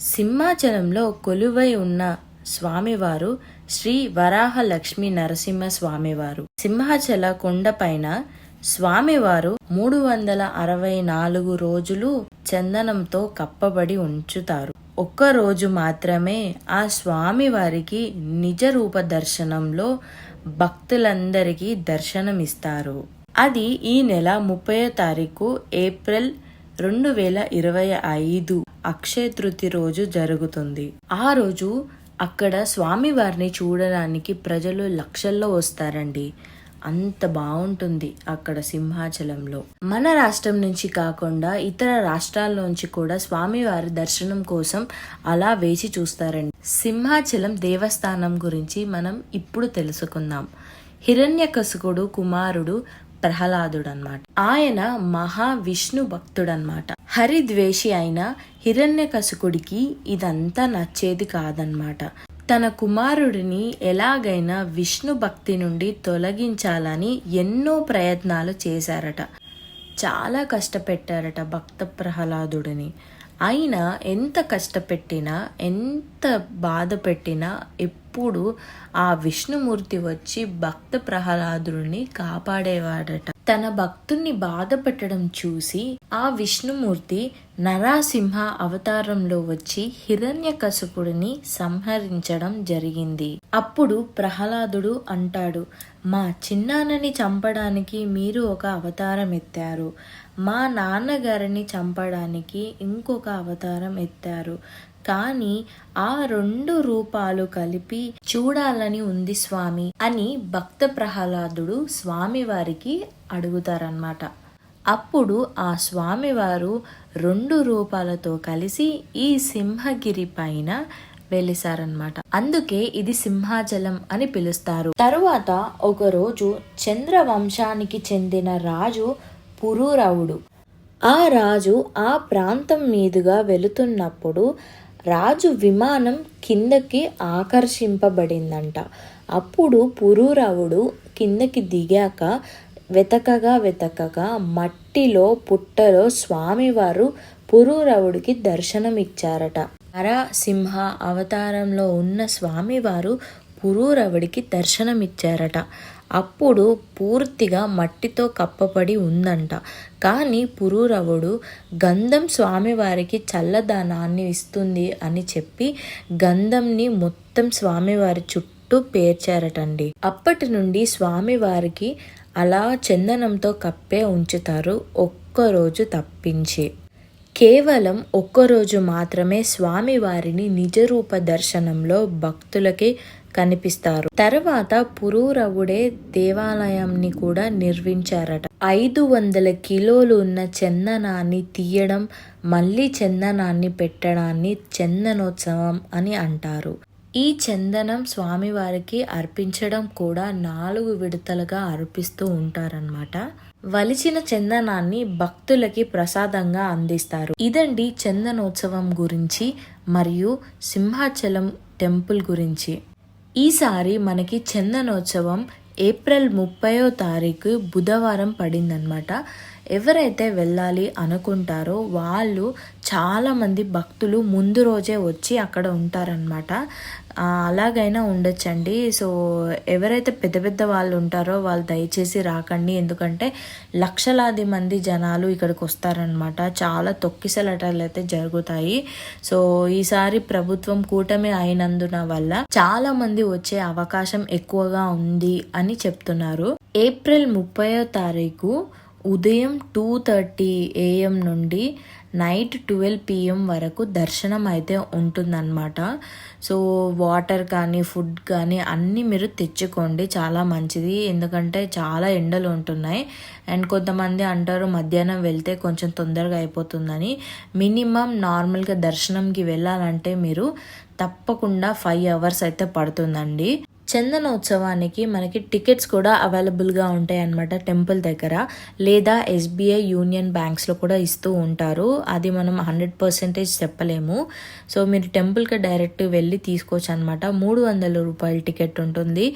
సింహాచలంలో కొలువై ఉన్న స్వామివారు శ్రీ వరాహ లక్ష్మీ నరసింహ స్వామివారు సింహాచల కొండపైన స్వామివారు మూడు వందల అరవై నాలుగు రోజులు చందనంతో కప్పబడి ఉంచుతారు. ఒక్క రోజు మాత్రమే ఆ స్వామివారికి నిజ రూప దర్శనంలో భక్తులందరికీ దర్శనమిస్తారు. అది ఈ నెల ముప్పై తారీఖు ఏప్రిల్ రెండు వేల ఇరవై ఐదు అక్షయ తృతి రోజు జరుగుతుంది. ఆ రోజు అక్కడ స్వామివారిని చూడడానికి ప్రజలు లక్షల్లో వస్తారండి. అంత బాగుంటుంది అక్కడ సింహాచలంలో. మన రాష్ట్రం నుంచి కాకుండా ఇతర రాష్ట్రాల నుంచి కూడా స్వామివారి దర్శనం కోసం అలా వేచి చూస్తారండి. సింహాచలం దేవస్థానం గురించి మనం ఇప్పుడు తెలుసుకుందాం. హిరణ్యకసుకుడు కుమారుడు ప్రహ్లాదుడు అనమాట ఆయన మహావిష్ణు భక్తుడనమాట హరిద్వేషి అయిన హిరణ్యకశికుడికి ఇదంతా నచ్చేది కాదనమాట తన కుమారుడిని ఎలాగైనా విష్ణు భక్తి నుండి తొలగించాలని ఎన్నో ప్రయత్నాలు చేశారట. చాలా కష్టపెట్టారట భక్త ప్రహ్లాదుడిని. అయినా ఎంత కష్టపెట్టినా ఎంత బాధ పెట్టినా ఎప్పుడు ఆ విష్ణుమూర్తి వచ్చి భక్త ప్రహ్లాదుడిని కాపాడేవాడట. తన భక్తుణ్ణి బాధ పెట్టడం చూసి ఆ విష్ణుమూర్తి నరాసింహ అవతారంలో వచ్చి హిరణ్యకశపుడిని సంహరించడం జరిగింది. అప్పుడు ప్రహ్లాదుడు అంటాడు మా చిన్నాన్నని చంపడానికి మీరు ఒక అవతారం ఎత్తారు మా నాన్నగారిని చంపడానికి ఇంకొక అవతారం ఎత్తారు. కానీ ఆ రెండు రూపాలు కలిపి చూడాలని ఉంది స్వామి అని భక్త ప్రహ్లాదుడు స్వామివారికి అడుగుతారనమాట అప్పుడు ఆ స్వామివారు రెండు రూపాలతో కలిసి ఈ సింహగిరి పైన వెలిసారనమాట అందుకే ఇది సింహాచలం అని పిలుస్తారు. తరువాత ఒకరోజు చంద్రవంశానికి చెందిన రాజు పురూరవుడు. ఆ రాజు ఆ ప్రాంతం మీదుగా వెళుతున్నప్పుడు రాజు విమానం కిందకి ఆకర్షింపబడిందంట. అప్పుడు పురూరవుడు కిందకి దిగాక వెతకగా వెతకగా మట్టిలో పుట్టలో స్వామివారు పురూరవుడికి దర్శనమిచ్చారట. నరసింహ అవతారంలో ఉన్న స్వామివారు పురూరవుడికి దర్శనమిచ్చారట. అప్పుడు పూర్తిగా మట్టితో కప్పబడి ఉందంట. కానీ పురూరవుడు గంధం స్వామివారికి చల్లదనాన్ని ఇస్తుంది అని చెప్పి గంధంని మొత్తం స్వామివారి చుట్టూ పేర్చారటండి. అప్పటి నుండి స్వామివారికి అలా చందనంతో కప్పే ఉంచుతారు ఒక్కరోజు తప్పించి. కేవలం ఒక్కరోజు మాత్రమే స్వామివారిని నిజరూప దర్శనంలో భక్తులకి కనిపిస్తారు. తర్వాత పురూరవుడే దేవాలయంని కూడా నిర్మించారట. ఐదు వందల కిలోలు ఉన్న చందనాన్ని తీయడం మళ్ళీ చందనాన్ని పెట్టడాన్ని చందనోత్సవం అని అంటారు. ఈ చందనం స్వామివారికి అర్పించడం కూడా నాలుగు విడతలుగా అర్పిస్తూ ఉంటారనమాట వలిచిన చందనాన్ని భక్తులకి ప్రసాదంగా అందిస్తారు. ఇదండి చందనోత్సవం గురించి మరియు సింహాచలం టెంపుల్ గురించి. ఈసారి మనకి చందనోత్సవం ఏప్రిల్ ముప్పయో తారీఖు బుధవారం పడిందనమాట ఎవరైతే వెళ్ళాలి అనుకుంటారో వాళ్ళు చాలామంది భక్తులు ముందు రోజే వచ్చి అక్కడ ఉంటారనమాట అలాగైనా ఉండొచ్చండి. సో ఎవరైతే పెద్ద పెద్ద వాళ్ళు ఉంటారో వాళ్ళు దయచేసి రాకండి. ఎందుకంటే లక్షలాది మంది జనాలు ఇక్కడికి వస్తారనమాట చాలా తొక్కిసలటలు అయితే జరుగుతాయి. సో ఈసారి ప్రభుత్వం కూటమి అయినందున వల్ల చాలా మంది వచ్చే అవకాశం ఎక్కువగా ఉంది అని చెప్తున్నారు. ఏప్రిల్ ముప్పయో తారీఖు ఉదయం టూ థర్టీ ఏఎం నుండి నైట్ ట్వెల్వ్ పిఎం వరకు దర్శనం అయితే ఉంటుందన్నమాట. సో వాటర్ కానీ ఫుడ్ కానీ అన్నీ మీరు తెచ్చుకోండి. చాలా మంచిది. ఎందుకంటే చాలా ఎండలు ఉంటున్నాయి. అండ్ కొంతమంది అంటారు మధ్యాహ్నం వెళ్తే కొంచెం తొందరగా అయిపోతుందని. మినిమం నార్మల్గా దర్శనంకి వెళ్ళాలంటే మీరు తప్పకుండా ఫైవ్ అవర్స్ అయితే పడుతుందండి. చందనోత్సవానికి మనకి టికెట్స్ కూడా అవైలబుల్గా ఉంటాయి అన్నమాట టెంపుల్ దగ్గర. లేదా ఎస్బీఐ యూనియన్ బ్యాంక్స్లో కూడా ఇస్తూ ఉంటారు. అది మనం హండ్రెడ్ పర్సెంటేజ్ చెప్పలేము. సో మీరు టెంపుల్కి డైరెక్ట్ వెళ్ళి తీసుకోవచ్చు అనమాట మూడు వందల రూపాయల టికెట్ ఉంటుంది.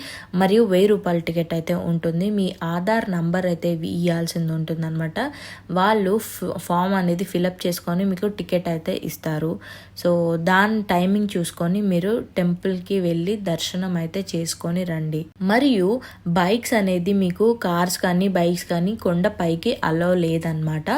మరియు వెయ్యి రూపాయల టికెట్ అయితే ఉంటుంది. మీ ఆధార్ నంబర్ అయితే ఇవ్వాల్సింది ఉంటుంది అనమాట వాళ్ళు ఫామ్ అనేది ఫిలప్ చేసుకొని మీకు టికెట్ అయితే ఇస్తారు. సో దాని టైమింగ్ చూసుకొని మీరు టెంపుల్కి వెళ్ళి దర్శనం అయితే చే చేసుకొని రండి. మరియు బైక్స్ అనేది మీకు కార్స్ కానీ బైక్స్ కానీ కొండ పైకి అలో లేదనమాట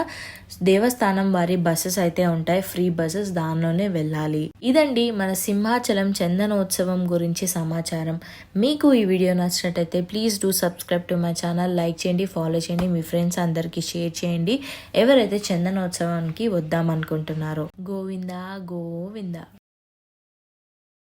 దేవస్థానం వారి బస్సెస్ అయితే ఉంటాయి. ఫ్రీ బస్సెస్ దానిలోనే వెళ్ళాలి. ఇదండి మన సింహాచలం చందనోత్సవం గురించి సమాచారం. మీకు ఈ వీడియో నచ్చినట్టయితే please do subscribe to my channel like చేయండి ఫాలో చేయండి. మీ ఫ్రెండ్స్ అందరికీ షేర్ చేయండి. ఎవరైతే చందనోత్సవానికి వద్దామనుకుంటున్నారో గోవిందా గోవిందా.